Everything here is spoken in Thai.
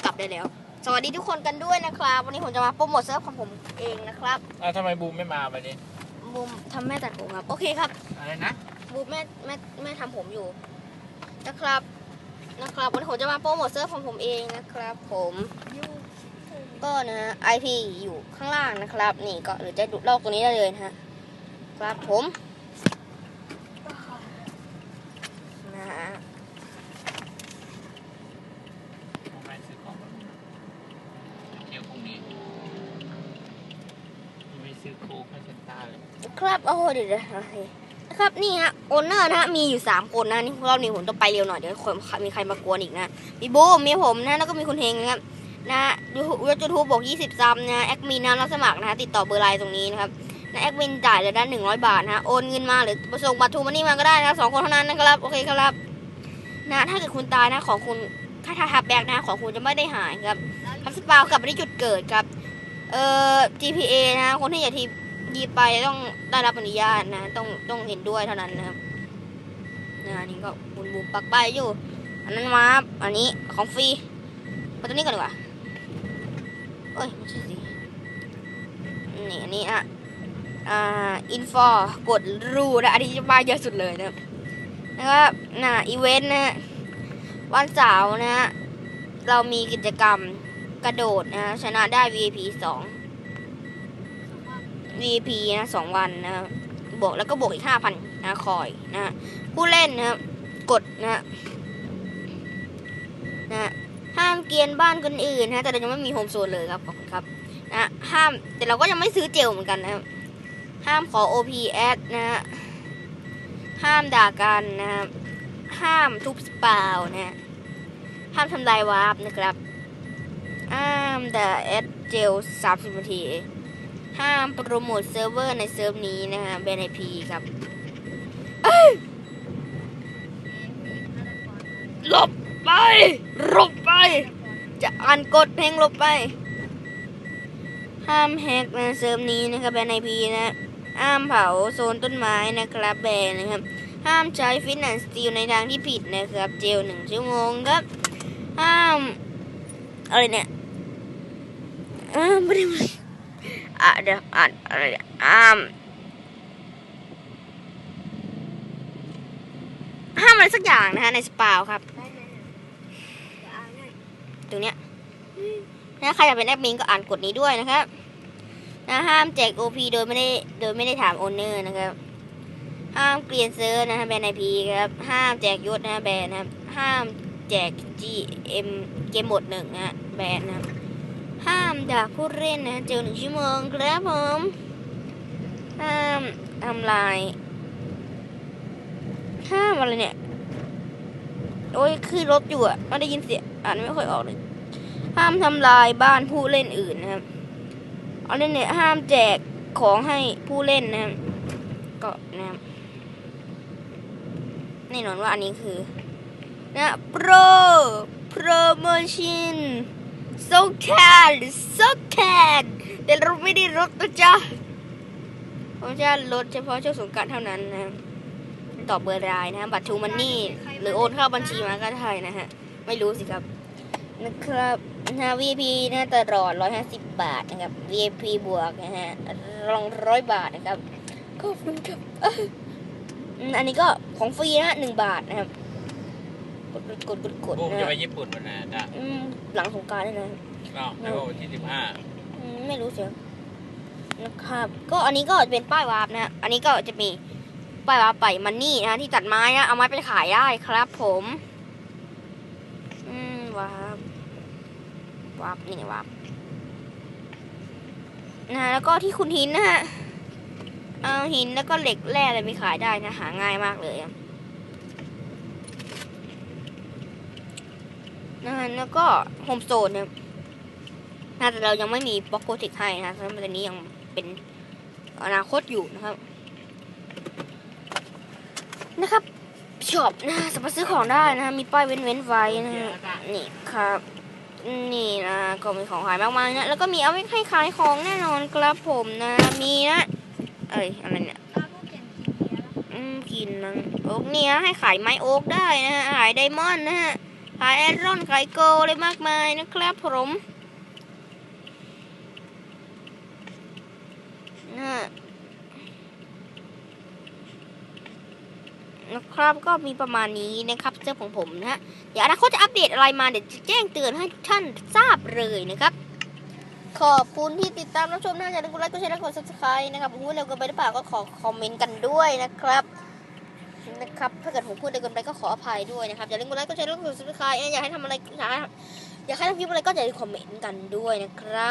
กลับได้แล้ว สวัสดีทุกคนกันด้วยนะครับ วันนี้ผมจะมาโปรโมทเซิร์ฟของผมเองนะครับอ้าวทำไมบูมไม่มาวันนี้บูมทำแม่ตัดผมครับ โอเคครับ อะไรนะ บูมแม่แม่แม่ทำผมอยู่นะครับนะครับ วันนี้ผมจะมาโปรโมทเซิร์ฟของผมเองนะครับ ผมก็นะ IP อยู่ข้างล่างนะครับ นี่ก็หรือจะดูลอกตัวนี้ได้เลยนะฮะครับผมนะฮะ ทำไมซื้อของมาเที่ยวพรุ่งนี้ไม่ ซื้อโค้กให้ฉันตาเลยครับโอ้โหเดี๋ยวคนะครับนี่ฮะโอนเนอร์นะฮะมีอยู่สามคนนะนี่รอบนี้ผมต้องไปเร็วหน่อยเดี๋ยวคนมีใครมากวนอีกนะมีบูมมีผมนะแล้วก็มีคุณเฮงนะครับนะยูทูบยูทูบบอก20ซัมนะแอดมินนะรับสมัครนะฮะติดต่อเบอร์ไลน์ตรงนี้นะครับนะแอดมินจ่ายเลยด้านหนึ่งร้อยบาทนะฮะโอนเงินมาหรือส่งบัตรทูมันนี่มาก็ได้นะสองคนเท่านั้นนะครับโอเคครับนะถ้าเกิดคุณตายนะของคุณถ้าถ้าทับแบกนะของคุณจะไม่ได้หายครับทับสปาวกลับไปที่จุดเกิดครับเอ่อ GPA นะคนที่อยากที ยีไปต้องได้รับอนุญาตนะ ต้องต้องเห็นด้วยเท่านั้นนะครับนะนี่ก็บุนบุมปักไปยอยู่ อันนั้นมาอันนี้ของฟรีมาตัวนี้ก่อนดีกว่าเอ้ยไม่ใช่สินี่อันนี้อะอ่าอินฟอกดรูนะอันนี้จะมาเยอะสุดเลยนะครับนะครับน่ะอีเวนต์นะวันเสาร์นะฮะเรามีกิจกรรมกระโดดนะฮะชนะได้ VIP สอง VP นะสองวันนะครับบวกแล้วก็บวกอีกห้าพันนะคอยนะผู้เล่นนะครับกดนะนะห้ามเกียนบ้านคนอื่นนะแต่เรายังไม่มีโฮมโซนเลยครับขอบคุณครับนะฮะห้ามแต่เราก็ยังไม่ซื้อเจลเหมือนกันนะครับห้ามขอ OP แอดนะฮะห้ามด่ากันนะครับห้ามทุบสปาวนะฮะห้ามทำลายวาร์ปนะครับห้ามด่าแอดเจลสามสิบนาที ห้ามโปรโมทเซิร์ฟเวอร์ในเซิร์ฟนี้นะฮะเบนไอพีครับเอ้ยหลบไปหลบไป จะอ่านกฎเพลงหลบไป ห้ามแฮกนะเซิร์ฟนี้นะครับแบนไอพีนะห้ามเผาโซนต้นไม้นะครับแบนนะครับ ห้ามใช้ฟินแลนสตีลในทางที่ผิดนะครับ เจลหนึ่งชั่วโมงครับ ห้ามอะไรเนี่ยอ่าไม่ได้ อะเดี๋ยวอ่านอะไรเนี่ยห้ามห้ามอะไรสักอย่างนะฮะในสปาวครับ ตรงเนี้ยถ้าใครอยากเป็นแอดมินก็อ่านกฎนี้ด้วยนะครับนะห้ามแจก OP โดยไม่ได้โดยไม่ได้ถามโอนเนอร์นะครับ ห้ามเกลียนเซอร์นะฮะแบนไอพีครับ ห้ามแจกยศนะฮะแบนนะครับ ห้ามแจก GM เกมหมดหนึ่งนะฮะแบนนะครับ ห้ามด่าผู้เล่นนะเจอหนึ่งชั่วโมงครับผมห้ามทำลายห้ามอะไรเนี่ยโอ้ยคือรถอยู่อะไม่ได้ยินเสียงอ่านไม่ค่อยออกเลยห้ามทำลายบ้านผู้เล่นอื่นนะครับเอาเล่นเนี่ยห้ามแจกของให้ผู้เล่นนะครับก็นะครับแน่นอนว่าอันนี้คือนะโปรโปรโมชั่น so can so can แต่เราไม่ได้ลดนะจ๊ะเพราะจะลดเฉพาะช่วงสงกรารเท่านั้นนะต่อเบอร์รายนะฮะบัตรทูมันนี่หรือโอนเข้าบัญชีมาก็ได้นะฮะ ไม่รู้สิครับนะครับนะ VIP นะตลอด 150 บาทนะครับ VIP บวกนะฮะรองร้อยบาทนะครับขอบคุณครับอันนี้ก็ของฟรีนะหนึ่งบาทนะครับ กดกดกดกดบูมจะไปญี่ปุ่นวันไหนจ้ะอืมหลังสงกรารได้เลยอ้าวไม่ว่าวันที่สิบห้าอืมไม่รู้เสียนะครับ ก็อันนี้ก็เป็นป้ายวาร์ปนะ อันนี้ก็จะมีป้ายวาร์ปไปมันนี่นะที่ตัดไม้นะเอาไม้ไปขายได้ครับ ผม อืมวาร์ปวาร์ปนี่วาร์ปนะแล้วก็ที่คุณหินนะฮะเอาหินแล้วก็เหล็กแร่อะไรไปขายได้นะหาง่ายมากเลยอะ นะฮะแล้วก็โฮมโซนเนี่ยนะแต่เรายังไม่มีบล็อกโคติกให้นะเพราะตอนนี้ยังเป็นอนาคตอยู่นะครับ นะครับช็อปนะสามารถซื้อของได้นะมีป้ายเว้นเว้นๆไว้นะฮะนี่ครับนี่นะก็มีของขายมากมายนะแล้วก็มีเอาไว้ให้ขายของแน่นอนครับผมนะมีนะเอ้ยอะไรเนี่ยอืมกินมั้งโอ๊กเนี่ยให้ขายไม้โอ๊กได้นะฮะขายไดมอนด์นะฮะ ขายไอรอนขายโกเลยมากมายนะครับผมนะนะครับก็มีประมาณนี้นะครับเสื้อของผมนะฮะเดี๋ยวอนาคตจะอัปเดตอะไรมาเดี๋ยวจะแจ้งเตือนให้ทุกท่านทราบเลยนะครับ ขอบคุณที่ติดตามรับชมนะอย่าลืมกดไลค์กดแชร์และกด subscribe นะครับผมพูดเร็วเกินไปหรือเปล่าก็ขอคอมเมนต์กันด้วยนะครับ นะครับ ถ้าเกิดผมพูดเร็วเกินไปก็ขออภัยด้วยนะครับ อย่าลืมกดไลค์กดแชร์กดซับสไคร้อยากให้ทำอะไรอยากให้อยากให้ทำคลิปอะไรก็อย่าลืมคอมเมนต์กันด้วยนะครับ